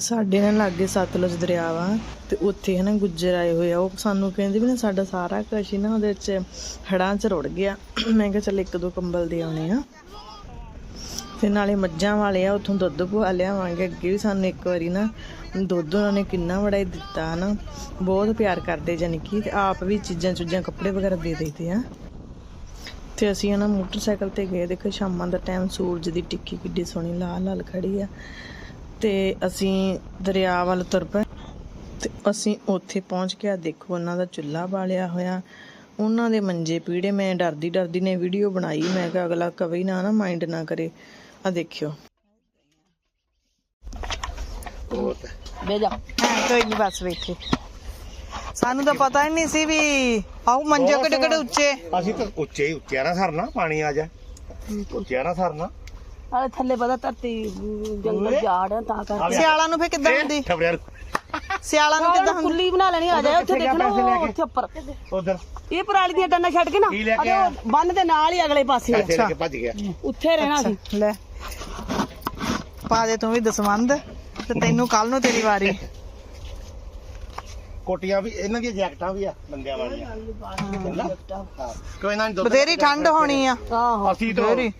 ਸਾਡੇ ਨਾਲ ਲਾਗੇ ਸਤਲੁਜ ਦਰਿਆ ਵਾ ਤੇ ਉੱਥੇ ਹਨਾ ਗੁੱਜਰ ਆਏ ਹੋਏ ਆ। ਉਹ ਸਾਨੂੰ ਕਹਿੰਦੇ ਵੀ ਨਾ ਸਾਡਾ ਸਾਰਾ ਕੁਛ ਨਾ ਉਹਦੇ ਚ ਹੜਾਂ 'ਚ ਰੁੜ ਗਿਆ। ਮੈਂ ਕਿਹਾ ਚੱਲ ਇੱਕ ਦੋ ਕੰਬਲ ਦੇ ਆਉਣੇ ਆ। ਤੇ ਨਾਲੇ ਮੱਝਾਂ ਵਾਲੇ ਆ, ਉੱਥੋਂ ਦੁੱਧ ਪਵਾ ਲਿਆਵਾਂਗੇ। ਅੱਗੇ ਵੀ ਸਾਨੂੰ ਇੱਕ ਵਾਰੀ ਨਾ ਦੁੱਧ ਉਹਨਾਂ ਨੇ ਕਿੰਨਾ ਬੜਾ ਹੀ ਦਿੱਤਾ ਹਨਾ। ਬਹੁਤ ਪਿਆਰ ਕਰਦੇ ਜਾਨੀ ਕਿ ਤੇ ਆਪ ਵੀ ਚੀਜ਼ਾਂ ਚੁੱਜਾਂ ਕੱਪੜੇ ਵਗੈਰਾ ਦੇ ਦਿੰਦੇ ਆ। ਤੇ ਅਸੀਂ ਨਾ ਮੋਟਰਸਾਈਕਲ ਤੇ ਗਏ। ਦੇਖੋ ਸ਼ਾਮਾਂ ਦਾ ਟਾਈਮ ਸੂਰਜ ਦੀ ਟਿੱਕੀ ਕਿੱਡੀ ਸੋਹਣੀ ਲਾਲ ਲਾਲ ਖੜੀ ਆ। ਤੇ ਅਸੀਂ ਦਰਿਆ ਵੱਲ ਤੁਰ ਪਏ ਤੇ ਅਸੀਂ ਉੱਥੇ ਪਹੁੰਚ ਕੇ ਆ ਦੇਖੋ ਉਹਨਾਂ ਦਾ ਚੁੱਲ੍ਹਾ ਬਾਲਿਆ ਹੋਇਆ। ਉਹਨਾਂ ਦੇ ਮੰਜੇ ਪੀੜੇ ਮੈਂ ਡਰਦੀ ਡਰਦੀ ਨੇ ਵੀਡੀਓ ਬਣਾਈ ਮੈਂ ਕਿਹਾ ਅਗਲਾ ਕਵੇ ਨਾ ਨਾ ਮਾਈਂਡ ਨਾ ਕਰੇ। ਆ ਦੇਖਿਓ। ਬੇ ਜਾ। ਹਾਂ ਕੋਈ ਨਹੀਂ ਬਸ ਵੇਖੇ ਸਾਨੂੰ ਤਾਂ ਪਤਾ ਹੀ ਨਹੀਂ ਸੀ ਵੀ ਆਉ ਮੰਜੇ ਕਿੱਡੇ ਕਿੱਡੇ ਉੱਚੇ। ਅਸੀਂ ਤਾਂ ਉੱਚੇ ਹੀ ਉੱਚਿਆ ਨਾ ਸਰਨਾ ਪਾਣੀ ਆ ਜਾ। ਉੱਚਿਆ ਨਾ ਸਰਨਾ। ਆਲੇ ਥੱਲੇ ਪਤਾ ਧਰਤੀ ਜੰਗਲ ਝਾੜ ਆ, ਤਾਂ ਕਰ ਸਿਆਲਾਂ ਨੂੰ ਫੇ ਕਿੱਦਾਂ ਹੁੰਦੀ? ਸਿਆਲਾਂ ਨੂੰ ਕਿੱਦਾਂ ਹੁੰਦੀ? ਕੁੱਲੀ ਬਣਾ ਲੈਣੀ ਆ ਜਾ ਉੱਥੇ ਦੇਖਣਾ ਉਹ ਉੱਥੇ ਉੱਪਰ। ਉਧਰ। ਇਹ ਪਰਾਲੀ ਦੀਆਂ ਡੰਡਾ ਛੱਡ ਕੇ ਨਾ ਕੀ ਲੈ ਕੇ ਅਰੇ ਉਹ ਬੰਨ ਦੇ ਨਾਲ ਹੀ ਅਗਲੇ ਪਾਸੇ ਆ। ਭੱਜ ਗਿਆ। ਉੱਥੇ ਰਹਿਣਾ ਸੀ। ਲੈ। ਪਾ ਦੇ ਤੂੰ ਵੀ ਦਸਵੰਦ ਤੇ ਤੈਨੂੰ ਕੱਲ ਨੂੰ ਤੇਰੀ ਵਾਰੀ। ਕੋਟੀਆਂ ਵੀ ਇਹਨਾਂ ਦੀਆਂ ਜੈਕਟਾਂ ਵੀ ਆ ਬੰਦਿਆਂ ਵਾਲੀਆਂ। ਹਾਂ। ਕੋਈ ਨਾ ਬਥੇਰੀ ਠੰਡ ਹੋਣੀ ਆ। ਆਹੋ। ਅਸੀਂ ਤਾਂ ਬਥੇਰੀ।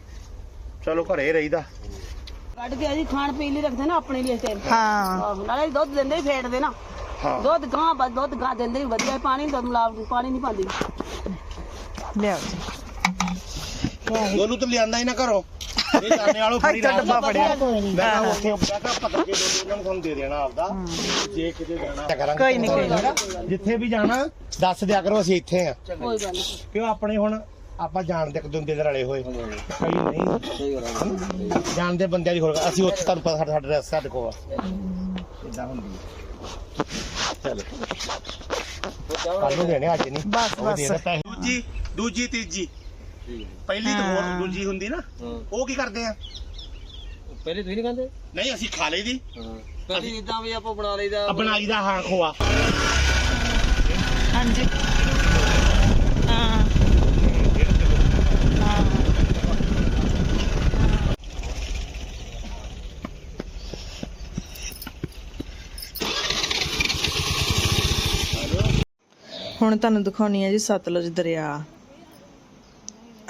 ਚਲੋ ਘਰੇ ਰਹੀਦਾ। ਕੱਢ ਕੇ ਅਸੀਂ ਖਾਣ ਪੀਣ ਲਈ ਰੱਖਦੇ ਨਾ ਆਪਣੇ ਲਈ ਤੇ। ਹਾਂ। ਆਹੋ ਨਾਲੇ ਦੁੱਧ ਦਿੰਦੇ ਹੀ ਫੇਟਦੇ ਨਾ। ਹਾਂ। ਦੁੱਧ ਗਾਂ ਬਸ ਦੁੱਧ ਗਾਂ ਦਿੰਦੇ ਹੀ ਵਧੀਆ ਹੀ, ਪਾਣੀ ਦੁੱਧ ਮਿਲਾਵਟ ਪਾਣੀ ਨਹੀਂ ਪਾਉਂਦੀ। ਲਿਆਓ ਜੀ। ਉਹਨੂੰ ਤਾਂ ਲਿਆਂਦਾ ਹੀ ਨਾ ਘਰੋਂ। ਇਹ ਜਾਣੇ ਵਾਲੋ ਫੜੀ ਇੱਥੇ ਡੱਬਾ ਫੜਿਆ। ਮੈਂ ਕਿਹਾ ਉੱਥੇ ਬੈਠਾ ਪਕੜ ਕੇ ਦੋ ਉਹਨਾਂ ਨੂੰ ਤੁਹਾਨੂੰ ਦੇ ਦੇਣਾ ਆਪਦਾ। ਜੇ ਕਿਤੇ ਜਾਣਾ। ਕੋਈ ਨੀ, ਕੋਈ ਨੀ। ਜਿੱਥੇ ਵੀ ਜਾਣਾ ਦੱਸ ਦਿਆ ਕਰੋ ਅਸੀਂ ਇੱਥੇ ਆ। ਕੋਈ ਗੱਲ ਨਹੀਂ ਕਿਉਂ ਆਪਣੇ ਹੁਣ ਆਪਾਂ ਜਾਣਦੇ ਇੱਕ ਦੂਜੇ ਦੇ ਰਲੇ ਹੋਏ। ਕਈ ਨਹੀਂ। ਜਾਣਦੇ ਬੰਦਿਆਂ ਦੀ ਹੋਰ ਗੱਲ। ਅਸੀਂ ਉੱਥੇ ਤੁਹਾਨੂੰ ਪਤਾ ਸਾਡਾ ਸਾਡਾ ਸਾਡੇ ਕੋਲ ਇਦਾਂ ਹੁੰਦੀ ਹੈ ਚਲੋ। ਕੱਲ ਨੂੰ ਦੇਣੇ ਅੱਜ ਨਹੀਂ। ਬਸ, ਉਹ ਬਸ। ਦੇ। ਦੂਜੀ ਦੂਜੀ ਤੀਜੀ। ਪਹਿਲੀ ਤਾਂ ਹੋਰ ਦੂਜੀ ਹੁੰਦੀ ਨਾ। ਉਹ ਕੀ ਕਰਦੇ ਆ? ਪਹਿਲੇ ਤੁਸੀਂ ਨਹੀਂ ਖਾਂਦੇ? ਨਹੀਂ ਅਸੀਂ ਖਾ ਲਈ ਦੀ ਕਦੀ ਇਦਾਂ ਵੀ ਆਪਾਂ ਬਣਾ ਲਈਦਾ ਆ ਬਣਾਈ ਦਾ ਹਾਂ ਖੋਆ। ਹਾਂਜੀ। ਹੁਣ ਤੁਹਾਨੂੰ ਦਿਖਾਉਣੀ ਹੈ ਜੀ ਸਤਲੁਜ ਦਰਿਆ।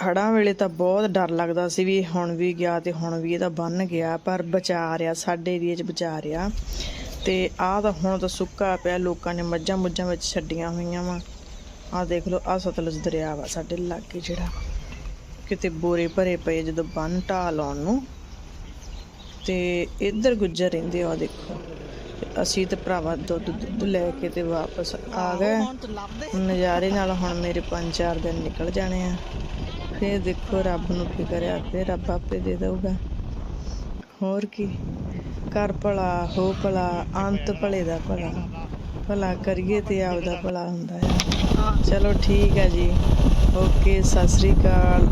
ਹੜਾਂ ਵੇਲੇ ਤਾਂ ਬਹੁਤ ਡਰ ਲੱਗਦਾ ਸੀ ਵੀ ਹੁਣ ਵੀ ਗਿਆ ਤੇ ਹੁਣ ਵੀ ਇਹਦਾ ਬੰਨ ਗਿਆ, ਪਰ ਬਚਾ ਰਿਹਾ, ਸਾਡੇ ਏਰੀਏ 'ਚ ਬਚਾ ਰਿਹਾ। ਤੇ ਆਹ ਤਾਂ ਹੁਣ ਤਾਂ ਸੁੱਕਾ ਪਿਆ, ਲੋਕਾਂ ਨੇ ਮੱਝਾਂ ਮੁੱਝਾਂ ਵਿੱਚ ਛੱਡੀਆਂ ਹੋਈਆਂ ਵਾ। ਆਹ ਦੇਖ ਲਓ, ਆਹ ਸਤਲੁਜ ਦਰਿਆ ਵਾ ਸਾਡੇ ਲਾਗੇ ਜਿਹੜਾ। ਕਿਤੇ ਬੋਰੇ ਭਰੇ ਪਏ ਜਦੋਂ ਬੰਨ ਢਾਹ ਲਾਉਣ ਨੂੰ। ਤੇ ਇੱਧਰ ਗੁੱਜਰ ਰਹਿੰਦੇ ਆ ਦੇਖੋ। ਅਸੀਂ ਤੇ ਭਰਾਵਾ ਦੁੱਧ ਦੁੱਧ ਲੈ ਕੇ ਤੇ ਵਾਪਸ ਆ ਗਏ। ਨਜ਼ਾਰੇ ਨਾਲ ਹੁਣ ਮੇਰੇ 5-4 ਦਿਨ ਨਿਕਲ ਜਾਣੇ ਆ। ਫੇਰ ਦੇਖੋ ਰੱਬ ਨੂੰ ਫਿਕਰ ਆ, ਫੇਰ ਰੱਬ ਆਪੇ ਦੇ ਦਊਗਾ। ਹੋਰ ਕੀ? ਕਰ ਭਲਾ, ਹੋ ਭਲਾ, ਅੰਤ ਭਲੇ ਦਾ ਭਲਾ। ਭਲਾ ਕਰੀਏ ਤੇ ਆਪਦਾ ਭਲਾ ਹੁੰਦਾ ਆ। ਚਲੋ ਠੀਕ ਹੈ ਜੀ। ਓਕੇ, ਸਤਿ ਸ੍ਰੀ ਅਕਾਲ।